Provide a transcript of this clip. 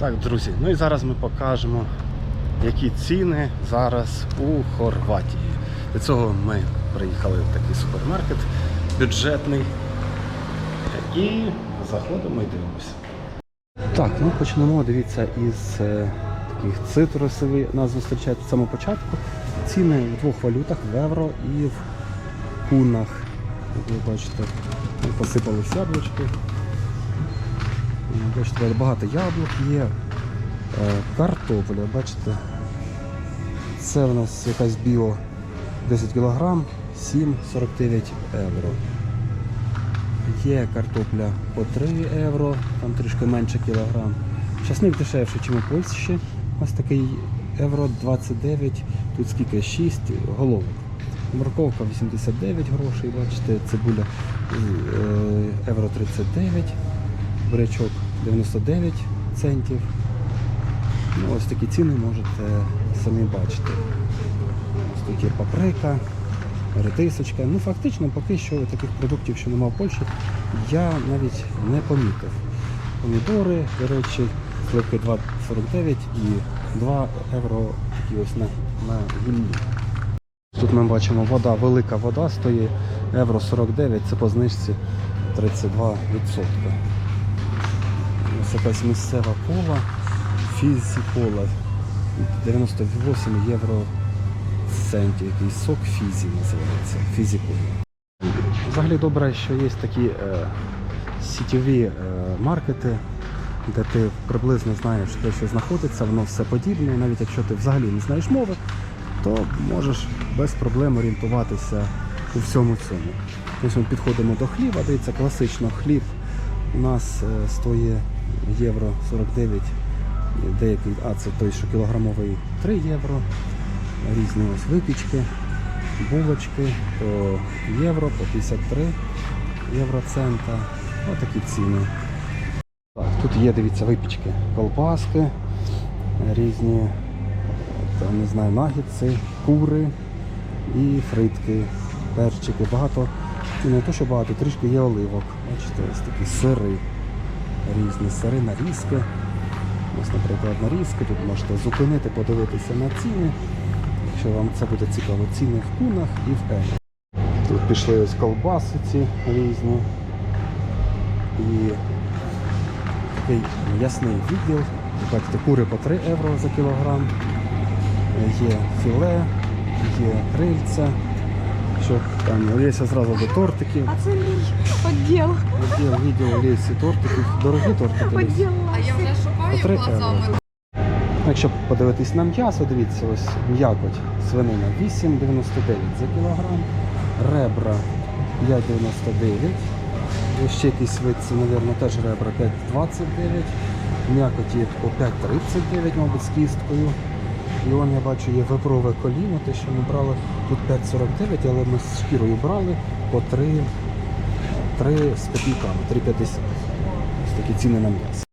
Так, друзі, ну і зараз ми покажемо, які ціни зараз у Хорватії. Для цього ми приїхали в такий супермаркет бюджетний і заходимо і дивимося. Так, ну почнемо, дивіться, із е, таких цитрусових нас зустрічають в самому початку. Ціни в двох валютах в євро і в кунах. Як ви бачите, посипались яблучки. Бачите, багато яблук є. Е, Картопля, бачите. Це у нас якась біо 10 кг, 7,49 євро. Є картопля по 3 євро, там трішки менше кілограм. Часник дешевше, ніж у Польщі. Ось такий євро 29, тут скільки 6 головок. Морковка 89 грошей, бачите, цибуля е, євро 39, бурячок 99 центів. Ну, ось такі ціни можете самі бачити. Ось тут є паприка, редисочка. Ну, фактично, поки що таких продуктів, що немає в Польщі, я навіть не помітив. Помідори, до речі, сливки 2,49 і 2 євро такі ось на, на гіллі. Тут ми бачимо вода, велика вода стоїть євро 49, це по знижці 32%. Ось якась місцева кола, фізі кола. 98 євро центів, якийсь сок фізі називається. Фізі кола. Взагалі добре, що є такі е, сітєві е, маркети, де ти приблизно знаєш, де що знаходиться, воно все подібне, навіть якщо ти взагалі не знаєш мови, то можеш без проблем орієнтуватися у всьому цьому. Ось ми підходимо до хліба, дивіться, класично. Хліб у нас е, стоїть євро 49, деякий, а це той, що кілограмовий 3 євро, різні ось випічки, булочки по євро, по 53 євроцента. Отакі ціни. Так, тут є, дивіться, випічки, колбаски, різні там, не знаю, нагідці, кури і фритки, перчики. Багато, ну, не то, що багато, трішки є оливок. Бачите, ось такі сири, різні сири, нарізки. Ось, наприклад, нарізки. Тут можете зупинити, подивитися на ціни. Якщо вам це буде цікаво, ціни в кунах і в евро. Тут пішли ось колбаси ці різні. І такий ясний відділ. Бачите, кури по 3 євро за кілограм. Є філе, є крильця. Що там лється зразу до тортиків. А це мій поділ. Відділ, відділ лється тортиків. Дорогі тортики. Поділ. А я вже шукаю глазами. Якщо подивитись на м'ясо, дивіться, ось м'якоть свинина 8,99 за кілограм, ребра 5,99. Ось ще якийсь вид, це, мабуть, теж ребра 5,29. М'якоті по 5,39, мабуть, з кісткою. І он я бачу є виброве коліно, те, що ми брали тут 5,49, але ми з шкірою брали по 3, 3 з копійками, 3,50. Ось такі ціни на м'ясо.